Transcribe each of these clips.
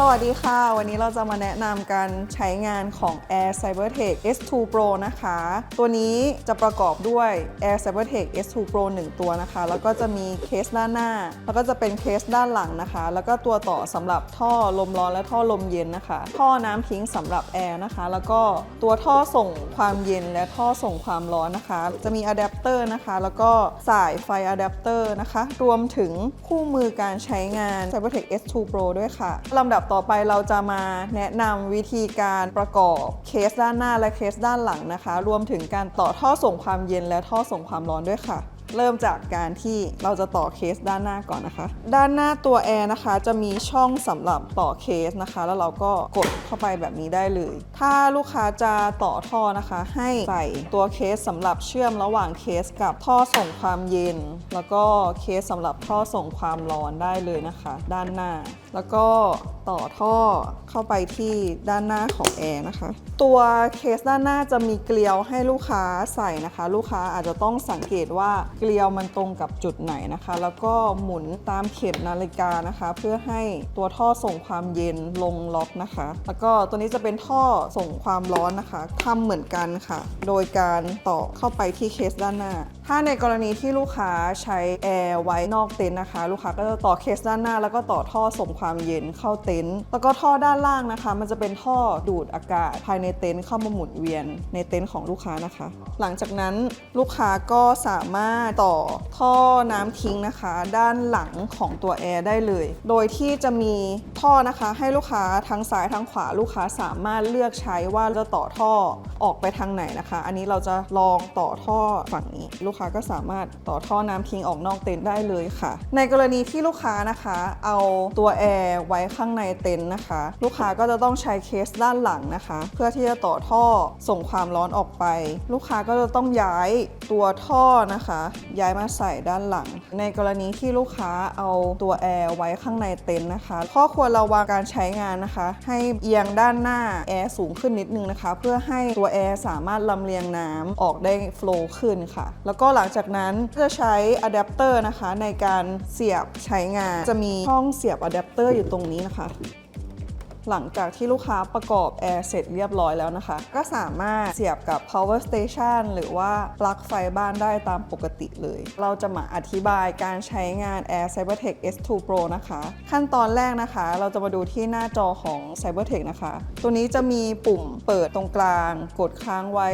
สวัสดีค่ะ วันนี้เราจะมาแนะนำการใช้งานของ Air CyberTech S2 Pro นะคะ ตัวนี้จะประกอบด้วย Air CyberTech S2 Pro 1 ตัวนะคะ แล้วก็จะมีเคสด้านหน้า แล้วก็จะเป็นเคสด้านหลังนะคะ แล้วก็ตัวต่อสำหรับท่อลมร้อนและท่อลมเย็นนะคะ ท่อน้ำทิ้งสำหรับแอร์นะคะ แล้วก็ตัวท่อส่งความเย็นและท่อส่งความร้อนนะคะ จะมีอะแดปเตอร์นะคะ แล้วก็สายไฟอะแดปเตอร์นะคะ รวมถึงคู่มือการใช้งาน CyberTech S2 Pro ด้วยค่ะลำดับต่อไปเราจะมาแนะนำวิธีการประกอบเคสด้านหน้าและเคสด้านหลังนะคะ รวมถึงการต่อท่อส่งความเย็นและท่อส่งความร้อนด้วยค่ะ เริ่มจากการที่เราจะต่อเคสด้านหน้าก่อนนะคะ ด้านหน้าตัวแอร์นะคะ จะมีช่องสำหรับต่อเคสนะคะ แล้วเราก็กดเข้าไปแบบนี้ได้เลย ถ้าลูกค้าจะต่อท่อนะคะ ให้ใส่ตัวเคสสำหรับเชื่อมระหว่างเคสกับท่อส่งความเย็น แล้วก็เคสสำหรับท่อส่งความร้อนได้เลยนะคะ ด้านหน้า แล้วก็ต่อท่อเข้าไปที่ด้านหน้าของแอร์นะคะ ตัวเคสด้านหน้าจะมีเกลียวให้ลูกค้าใส่นะคะ ลูกค้าอาจจะต้องสังเกตว่าเกลียวมันตรงกับจุดไหนนะคะ แล้วก็หมุนตามเข็มนาฬิกานะคะ เพื่อให้ตัวท่อส่งความเย็นลงล็อกนะคะ แล้วก็ตัวนี้จะเป็นท่อส่งความร้อนนะคะทำเหมือนกันค่ะ โดยการต่อเข้าไปที่เคสด้านหน้า ถ้าในกรณีที่ลูกค้าใช้แอร์ไว้นอกเต็นท์นะคะ ลูกค้าก็จะต่อเคสด้านหน้า แล้วก็ต่อท่อส่งความเย็นเข้าเต็นท์แล้วก็ท่อด้านล่างนะคะ มันจะเป็นท่อดูดอากาศภายในเต็นท์เข้ามาหมุนเวียนในเต็นท์ของลูกค้านะคะ หลังจากนั้นลูกค้าก็สามารถต่อท่อน้ำทิ้งนะคะ ด้านหลังของตัวแอร์ได้เลย โดยที่จะมีท่อนะคะให้ลูกค้าทั้งซ้ายทั้งขวาลูกค้าสามารถเลือกใช้ว่าจะต่อท่อออกไปทางไหนนะคะ อันนี้เราจะลองต่อท่อฝั่งนี้ ลูกค้าก็สามารถต่อท่อน้ำทิ้งออกนอกเต็นท์ได้เลยค่ะ ในกรณีที่ลูกค้านะคะ เอาตัวแอร์ไว้ข้างในเต็นท์นะคะ ลูกค้าก็จะต้องใช้เคสด้านหลังนะคะ เพื่อที่จะต่อท่อส่งความร้อนออกไป ลูกค้าก็จะต้องย้ายตัวท่อนะคะ ย้ายมาใส่ด้านหลัง ในกรณีที่ลูกค้าเอาตัวแอร์ไว้ข้างในเต็นท์นะคะข้อควรระวังการใช้งานนะคะ ให้เอียงด้านหน้าแอร์สูงขึ้นนิดนึงนะคะ เพื่อให้ตัวแอร์สามารถลำเลียงน้ำออกได้โฟล์ขึ้นค่ะ แล้วก็หลังจากนั้นจะใช้อะแดปเตอร์นะคะในการเสียบใช้งานจะมีช่องเสียบอะแดปเตอร์อยู่ตรงนี้นะคะ หลังจากที่ลูกค้าประกอบแอร์เสร็จเรียบร้อยแล้วนะคะ ก็สามารถเสียบกับ power station หรือว่าปลั๊กไฟบ้านได้ตามปกติเลย เราจะมาอธิบายการใช้งาน Air CyberTech S2 Pro นะคะ ขั้นตอนแรกนะคะ เราจะมาดูที่หน้าจอของ CyberTech นะคะ ตัวนี้จะมีปุ่มเปิดตรงกลาง กดค้างไว้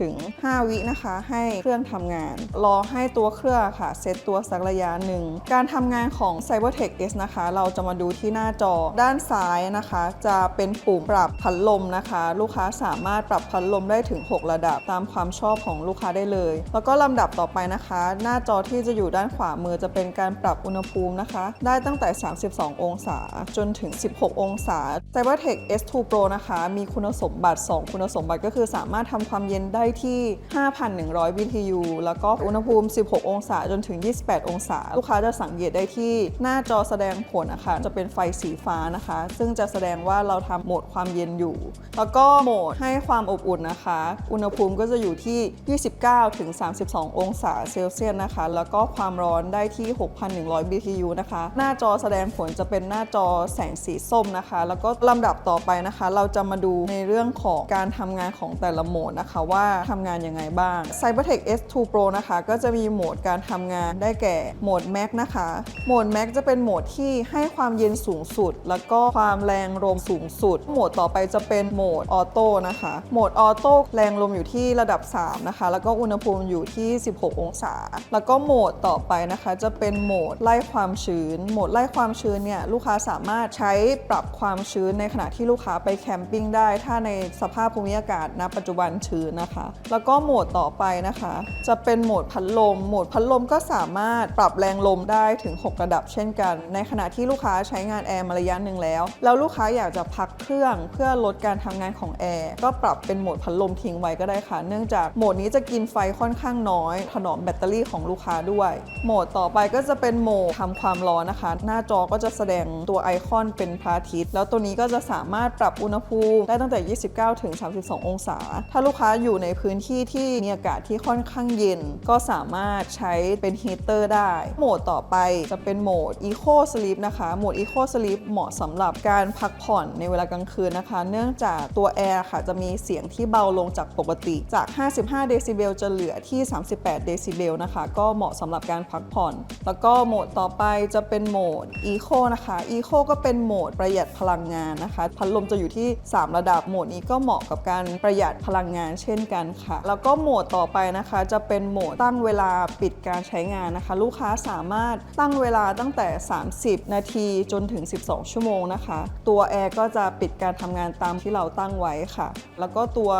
3-5 วินะคะ ให้เครื่องทำงาน รอให้ตัวเครื่องค่ะ เซตตัวสักระยะหนึ่ง การทำงานของ CyberTech S นะคะ เราจะมาดูที่หน้าจอด้านซ้ายนะคะจะเป็นปุ่มปรับพัดลมนะคะ ลูกค้าสามารถปรับพัดลมได้ถึง 6 ระดับตามความชอบของลูกค้าได้เลย แล้วก็ลำดับต่อไปนะคะ หน้าจอที่จะอยู่ด้านขวามือจะเป็นการปรับอุณหภูมินะคะ ได้ตั้งแต่ 32 องศาจนถึง 16 องศา CyberTech S2 Pro นะคะ มีคุณสมบัติ 2 คุณสมบัติก็คือสามารถทำความเย็นได้ที่ 5,100 BTU แล้วก็อุณหภูมิ 16 องศาจนถึง 28 องศา ลูกค้าจะสังเกตได้ที่หน้าจอแสดงผลนะคะจะเป็นไฟสีฟ้านะคะ ซึ่งจะแสดงว่าเราทำโหมดความเย็นอยู่ แล้วก็โหมดให้ความอบอุ่นนะคะ อุณหภูมิก็จะอยู่ที่ 29ถึง32 องศาเซลเซียสนะคะ แล้วก็ความร้อนได้ที่ 6,100 BTU นะคะ หน้าจอแสดงผลจะเป็นหน้าจอแสงสีส้มนะคะ แล้วก็ลำดับต่อไปนะคะ เราจะมาดูในเรื่องของการทำงานของแต่ละโหมดนะคะว่าทำงานยังไงบ้าง CyberTech S2 Pro นะคะ ก็จะมีโหมดการทำงานได้แก่โหมด Max นะคะ โหมด Max จะเป็นโหมดที่ให้ความเย็นสูงสุด แล้วก็ความแรงรงลมสูงสุด โหมดต่อไปจะเป็นโหมดออโต้นะคะ โหมดออโต้แรงลมอยู่ที่ระดับ 3 นะคะ แล้วก็อุณหภูมิอยู่ที่ 16 องศา แล้วก็โหมดต่อไปนะคะ จะเป็นโหมดไล่ความชื้น โหมดไล่ความชื้นเนี่ยลูกค้าสามารถใช้ปรับความชื้นในขณะที่ลูกค้าไปแคมปิ้งได้ ถ้าในสภาพภูมิอากาศณปัจจุบันชื้นนะคะ แล้วก็โหมดต่อไปนะคะ จะเป็นโหมดพัดลม โหมดพัดลมก็สามารถปรับแรงลมได้ถึง 6 ระดับเช่นกัน ในขณะที่ลูกค้าใช้งานแอร์มาระยะหนึ่งแล้ว แล้วลูกค้าอยากจะพักเครื่องเพื่อลดการทำงานของแอร์ก็ปรับเป็นโหมดพัดลมทิ้งไว้ก็ได้ค่ะ เนื่องจากโหมดนี้จะกินไฟค่อนข้างน้อย ถนอมแบตเตอรี่ของลูกค้าด้วย โหมดต่อไปก็จะเป็นโหมดทำความร้อนนะคะ หน้าจอก็จะแสดงตัวไอคอนเป็นพระอาทิตย์แล้วตัวนี้ก็จะสามารถปรับอุณหภูมิได้ตั้งแต่ 29 ถึง 32 องศา ถ้าลูกค้าอยู่ในพื้นที่ที่มีอากาศที่ค่อนข้างเย็น ก็สามารถใช้เป็นฮีเตอร์ได้ โหมดต่อไปจะเป็นโหมด Eco Sleep นะคะ โหมด Eco Sleep เหมาะสำหรับการพักกผ่อนในเวลากลางคืนนะคะ เนื่องจากตัวแอร์ค่ะจะมีเสียงที่เบาลงจากปกติจาก 55 เดซิเบลจะเหลือที่ 38 เดซิเบลนะคะ ก็เหมาะสำหรับการพักผ่อน แล้วก็โหมดต่อไปจะเป็นโหมด Eco นะคะ Eco ก็เป็นโหมดประหยัดพลังงานนะคะ พัดลมจะอยู่ที่ 3 ระดับโหมดนี้ก็เหมาะกับการประหยัดพลังงานเช่นกันค่ะ แล้วก็โหมดต่อไปนะคะ จะเป็นโหมดตั้งเวลาปิดการใช้งานนะคะ ลูกค้าสามารถตั้งเวลาตั้งแต่ 30 นาทีจนถึง 12 ชั่วโมงนะคะ ตัวแอร์ก็จะปิดการทำงานตามที่เราตั้งไว้ค่ะ แล้วก็ตัว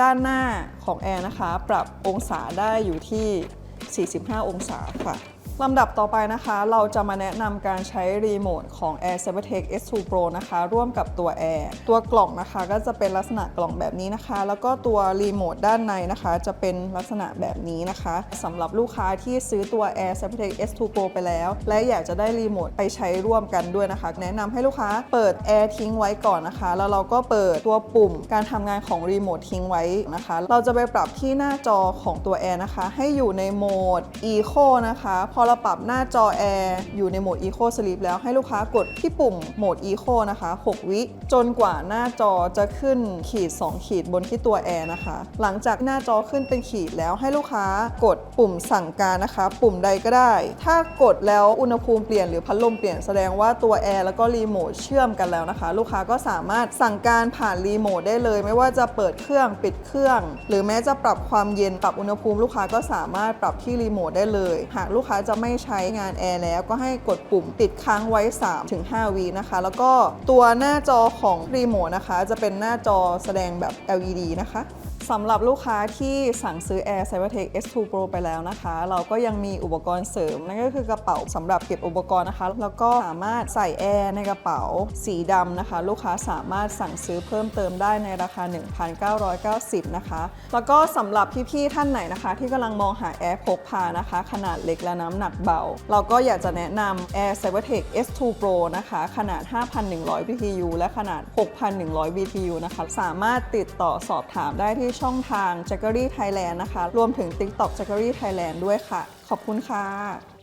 ด้านหน้าของแอร์นะคะ ปรับองศาได้อยู่ที่ 45 องศาค่ะ ลำดับต่อไปนะคะ เราจะมาแนะนำการใช้รีโมทของ Air c y b e r t e c h S2 Pro นะคะ ร่วมกับตัว Air ตัวกล่องนะคะก็จะเป็นลักษณะกล่องแบบนี้นะคะ แล้วก็ตัวรีโมทด้านในนะคะ จะเป็นลักษณะแบบนี้นะคะสำหรับลูกค้าที่ซื้อตัว Air c y b e r t e c h S2 Pro ไปแล้ว และอยากจะได้รีโมทไปใช้ร่วมกันด้วยนะคะ แนะนำให้ลูกค้าเปิด Air ทิ้งไว้ก่อนนะคะ แล้วเราก็เปิดตัวปุ่มการทำงานของรีโมททิ้งไว้นะคะ เราจะไปปรับที่หน้าจอของตัว Air นะคะ ให้อยู่ในโหมด Eco นะคะพอเราปรับหน้าจอ Air อยู่ในโหมด Eco Sleep แล้วให้ลูกค้ากดที่ปุ่มโหมด Eco นะคะ 6 วิ จนกว่าหน้าจอจะขึ้นขีด 2 ขีดบนที่ตัว Air นะคะ หลังจากหน้าจอขึ้นเป็นขีดแล้วให้ลูกค้ากดปุ่มสั่งการนะคะ ปุ่มใดก็ได้ ถ้ากดแล้วอุณหภูมิเปลี่ยนหรือพัดลมเปลี่ยนแสดงว่าตัว Air แล้วก็รีโมทเชื่อมกันแล้วนะคะ ลูกค้าก็สามารถสั่งการผ่านรีโมทได้เลย ไม่ว่าจะเปิดเครื่องปิดเครื่อง หรือแม้จะปรับความเย็นปรับอุณหภูมิ ลูกค้าก็สามารถปรับที่รีโมทได้เลย หากลูกค้าจะจะไม่ใช้งานแอร์แล้วก็ให้กดปุ่มติดค้างไว้ 3-5วินะคะ แล้วก็ตัวหน้าจอของรีโมทนะคะ จะเป็นหน้าจอแสดงแบบ LED นะคะ สำหรับลูกค้าที่สั่งซื้อ Air Cybertech S2 Pro ไปแล้วนะคะ เราก็ยังมีอุปกรณ์เสริม นั่นก็คือกระเป๋าสำหรับเก็บอุปกรณ์นะคะ แล้วก็สามารถใส่แอร์ในกระเป๋าสีดำนะคะ ลูกค้าสามารถสั่งซื้อเพิ่มเติมได้ในราคา 1,990 นะคะ แล้วก็สำหรับพี่ๆท่านไหนนะคะ ที่กำลังมองหาแอร์พกพานะคะ ขนาดเล็กและน้ำหนักเบา เราก็อยากจะแนะนำ Air Cybertech S2 Pro นะคะ ขนาด 5,100 BTU และขนาด 6,100 BTU นะคะ สามารถติดต่อสอบถามได้ที่ช่องทาง j a c k e r y Thailand นะคะ รวมถึง TikTok j a c k e r y Thailand ด้วยค่ะ ขอบคุณค่ะ